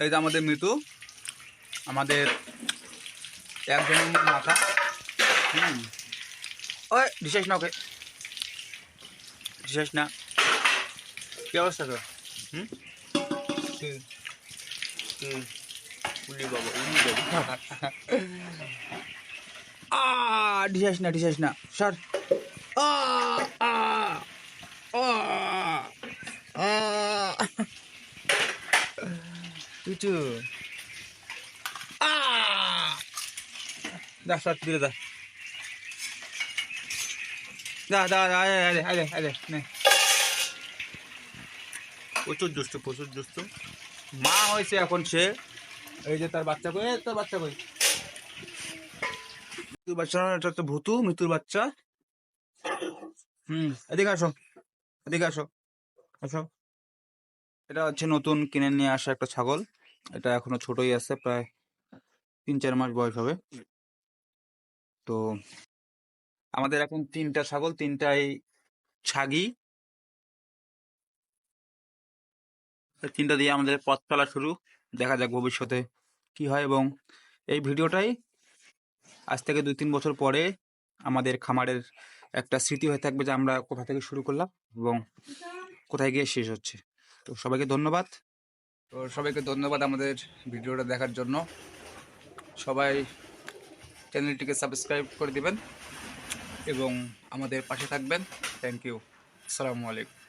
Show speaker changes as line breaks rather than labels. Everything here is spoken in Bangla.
এই যে আমাদের মৃত্যু। আমাদের একজনের মাথা। ওই ডিসাইস না ওকে। ডিসাইস না। কি অবস্থা তো হুম? না ডিসাইস না। সর। আ আ আ। তুই দা সর দিলে দা দা দা দা আয় আয় আয় আয় নে প্রচুর দুষ্ট প্রচুর দুষ্ট মা হয়েছে এখন সে এই যে তার বাচ্চা কই তার বাচ্চা কই মৃত্যুর বাচ্চা এটা তো ভূতু মৃত্যুর বাচ্চা হুম এদিকে আসো এদিকে আসো আসো এটা হচ্ছে নতুন কিনে নিয়ে আসা একটা ছাগল। এটা এখনও ছোটই আছে প্রায় তিন চার মাস বয়স হবে। তো আমাদের এখন তিনটা ছাগল তিনটাই ছাগি। তিনটা দিয়ে আমাদের পথ চলা শুরু। দেখা যাক ভবিষ্যতে কি হয় এবং এই ভিডিওটাই আজ থেকে দুই তিন বছর পরে আমাদের খামারের একটা স্মৃতি হয়ে থাকবে যে আমরা কোথা থেকে শুরু করলাম এবং কোথায় গিয়ে শেষ হচ্ছে। তো সবাইকে ধন্যবাদ। তো সবাইকে ধন্যবাদ আমাদের ভিডিওটা দেখার জন্য। সবাই চ্যানেলটিকে সাবস্ক্রাইব করে দেবেন এবং আমাদের পাশে থাকবেন। Thank you. আসসালামু আলাইকুম।